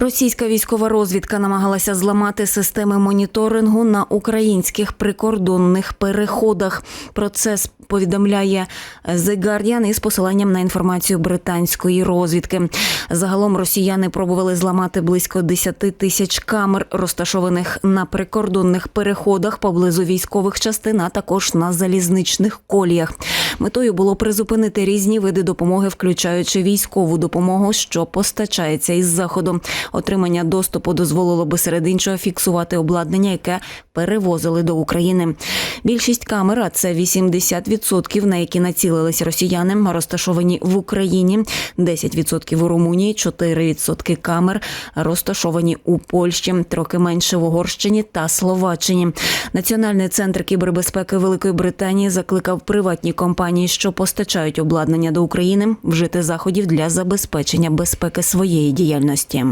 Російська військова розвідка намагалася зламати системи моніторингу на українських прикордонних переходах. Про це повідомляє The Guardian із посиланням на інформацію британської розвідки. Загалом росіяни пробували зламати близько 10 тисяч камер, розташованих на прикордонних переходах поблизу військових частин, а також на залізничних коліях. Метою було призупинити різні види допомоги, включаючи військову допомогу, що постачається із заходу. Отримання доступу дозволило би серед іншого фіксувати обладнання, яке перевозили до України. Більшість камер, а це 80%, на які націлились росіяни, розташовані в Україні, 10% у Румунії, 4% камер розташовані у Польщі, трохи менше в Угорщині та Словаччині. Національний центр кібербезпеки Великої Британії закликав приватні компанії, що постачають обладнання до України, вжити заходів для забезпечення безпеки своєї діяльності.